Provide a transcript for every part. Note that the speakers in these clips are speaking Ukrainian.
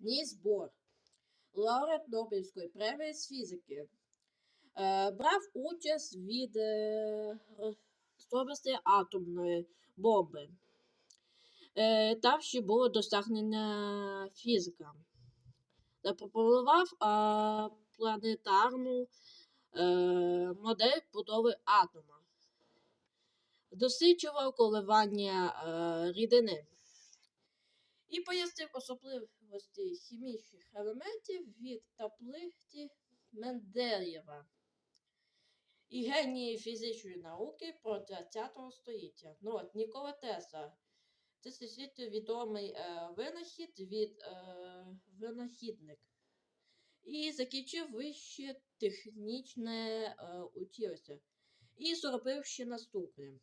Нільс Бор, лауреат Нобелівської премії з фізики. Е, брав участь від е, розробності атомної бомби. Е, там ще було досягнення фізика. Запропонував планетарну модель будови атома. Досліджував коливання рідини і пояснив особливості хімічних елементів від таблиці Менделєва і генії фізичної науки про 20 століття. Ну, от, Нікола Тесла. Це всесвітньо відомий е, винахід від е, винахідник. І закінчив вище технічне е, училище. І зробив ще наступне.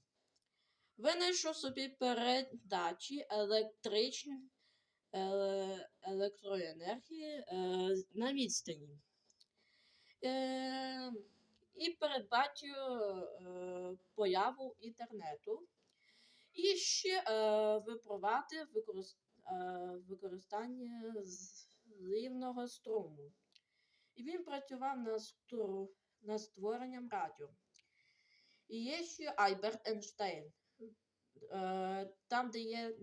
Винайшов собі передачі електричної е, електроенергії е, на відстані. Е, і передбачив е, появу інтернету. І ще е, випровадив е, використання зливного струму. І він працював над, створенням радіо. І є ще Альберт Ейнштейн, е, там, де є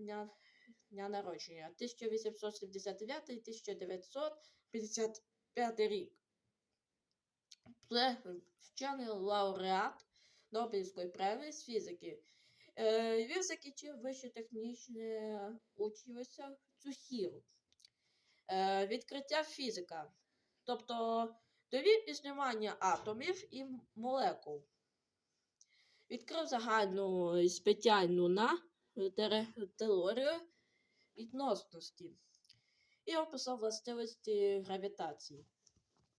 дня, народження 1879 1955 рік. Це вчений лауреат Нобелівської премії з фізики. Е, він закінчив вище технічне училище Цухіру. Е, відкриття фізика. Тобто довів існування атомів і молекул. Відкрив загальну спеціальну на теорію відносності і описав властивості гравітації.